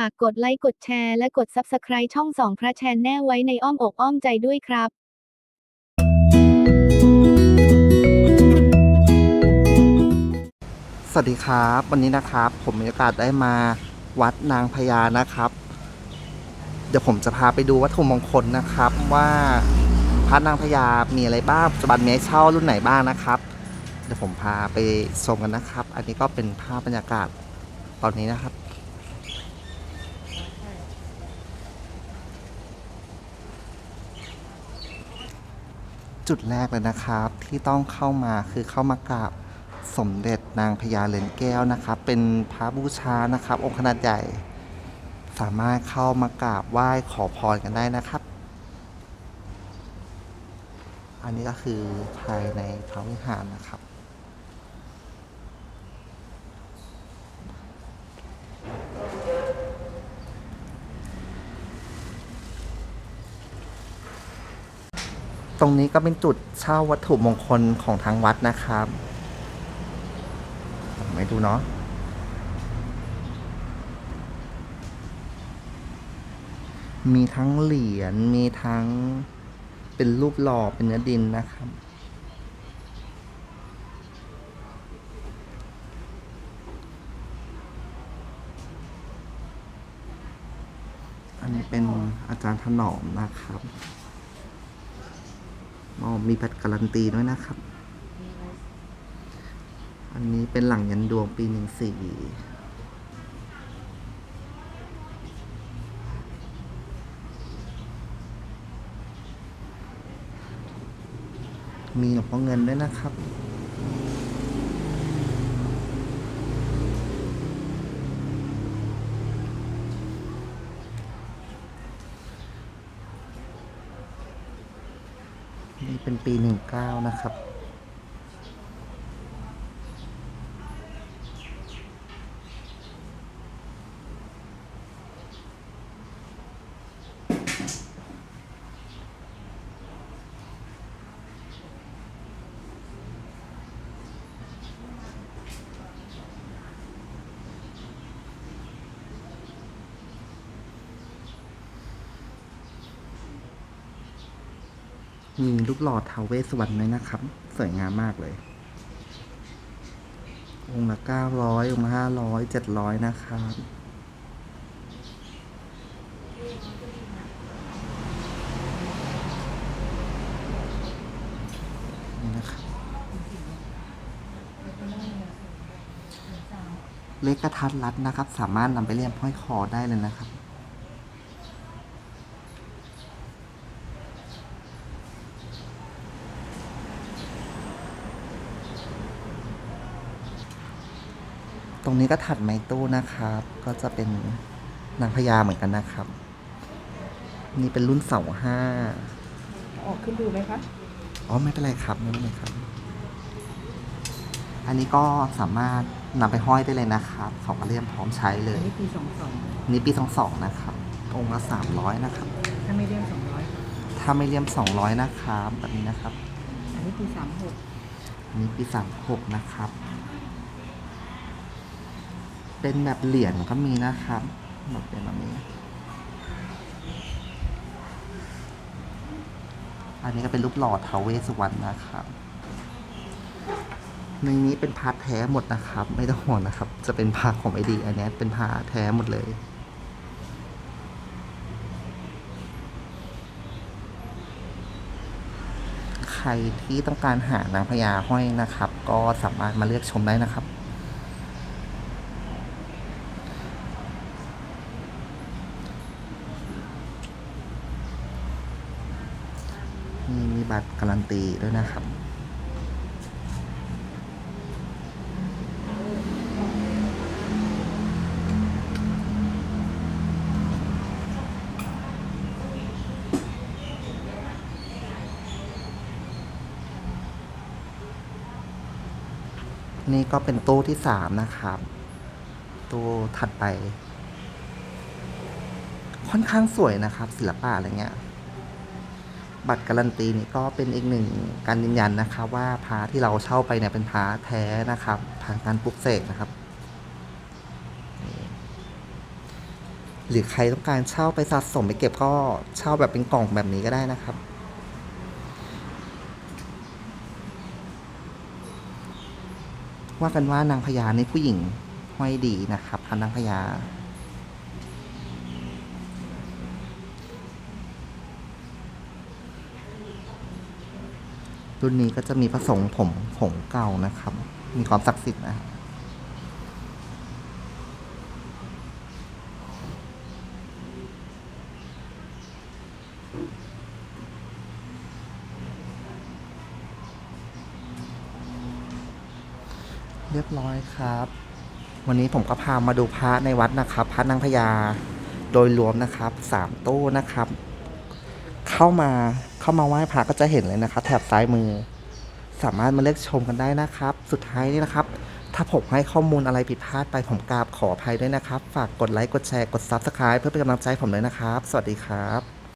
ฝากกดไลค์กดแชร์และกด Subscribe ช่องสองพระแชนแน่ไว้ในอ้อมอกอ้อมใจด้วยครับสวัสดีครับ วันนี้นะครับ ผมมีโอกาสได้มาวัดนางพญานะครับ เดี๋ยวผมจะพาไปดูวัตถุมงคลนะครับ ว่าพระนางพญามีอะไรบ้างปัจจุบันมีให้เช่ารุ่นไหนบ้างนะครับ เดี๋ยวผมพาไปชมกันนะครับ อันนี้ก็เป็นภาพบรรยากาศตอนนี้นะครับ จุดแรกเลยนะครับ ที่ต้องเข้ามาคือเข้ามากราบสมเด็จนางพญาเรือนแก้วนะครับ เป็นพระบูชานะครับ องค์ขนาดใหญ่ สามารถเข้ามากราบไหว้ขอพรกันได้นะครับ อันนี้ก็คือภายในพระวิหารนะครับ รงนี้ก็เป็นจุดเช่าวัตถุมงคลของทางวัดนะครับไม่ดูเนาะมีทั้งเหรียญมีทั้งเป็นรูปหล่อเป็นเนื้อดินนะครับ อันนี้เป็นอาจารย์ถนอมนะครับ อ๋อมีบัตรการันตีด้วยนะครับ อันนี้เป็นหลังยันดวงปีหนึ่งสี่มีหลวงพ่อเงินด้วยนะครับ นี่เป็นปี 19 นะครับ มีลูกหลอดทาวเวสวรรค์ด้วยนะครับ สวยงามมากเลย องค์ละเก้าร้อยองค์ละห้าร้อยเจ็ดร้อยนะครับนี่นะครับเลขกระทัดรัดนะครับ สามารถนำไปเลี่ยมห้อยคอได้เลยนะครับ ตรงนี้ก็ถัดไม้ตู้นะครับ ก็จะเป็นนางพญาเหมือนกันนะครับ นี่เป็นรุ่นเสาห้าออกขึ้นดูไหมคะอ๋อไม่เป็นไรครับไม่เป็นไรครับ อันนี้ก็สามารถนำไปห้อยได้เลยนะครับเขาก็เรียมพร้อมใช้เลอัยนนี้ปีสองสองนี่ปีสองสองนะครับ องค์ละสามร้อยนะครับ ถ้าไม่เรียมสองร้อยถ้าไม่เลี่ยมสองร้อยนะครับแบบนี้นะครับ อันนี้ปีสามหกอันนี้ปีสามหกนะครับ เป็นแบบเหรียญก็มีนะครับแบบเป็นแบบนี้ อันนี้ก็เป็นรูปหล่อทวเวสุวรรณนะครับในนี้เป็นพาร์ทแท้หมดนะครับ ไม่ต้องห่วงนะครับ จะเป็นพาร์ทของไอดีอันนี้เป็นพาร์ทแท้หมดเลย ใครที่ต้องการหานางพญาห้อยนะครับ ก็สามารถมาเลือกชมได้นะครับัตรการันตีด้วยนะครับ นี่ก็เป็นตู้ที่สามนะครับ ตู้ถัดไป ค่อนข้างสวยนะครับ ศิลปะอะไรเงี้ย บัตรการันตีนี่ก็เป็นอีกหนึ่งการยืนยันนะครับว่าพาที่เราเช่าไปเนี่ยเป็นพาแท้นะครับผ่านการปลุกเสกนะครับ หรือใครต้องการเช่าไปสะสมไปเก็บก็เช่าแบบเป็นกล่องแบบนี้ก็ได้นะครับว่ากันว่านางพญาในผู้หญิงห้อยดีนะครับพันนางพญา รุ่นนี้ก็จะมีผสมผมผงเก่านะครับ มีความศักดิ์สิทธิ์นะเรียบร้อยครับ วันนี้ผมก็พามาดูพระในวัดนะครับพระนางพญาโดยรวมนะครับสามตู้นะครับ เข้ามา เข้ามาไหว้พระก็จะเห็นเลยนะครับ แถบซ้ายมือ สามารถมาเลือกชมกันได้นะครับ สุดท้ายนี่นะครับ ถ้าผมให้ข้อมูลอะไรผิดพลาดไปผมกราบขออภัยด้วยนะครับ ฝากกดไลค์กดแชร์กด Subscribe เพื่อเป็นกำลังใจผมเลยนะครับ สวัสดีครับ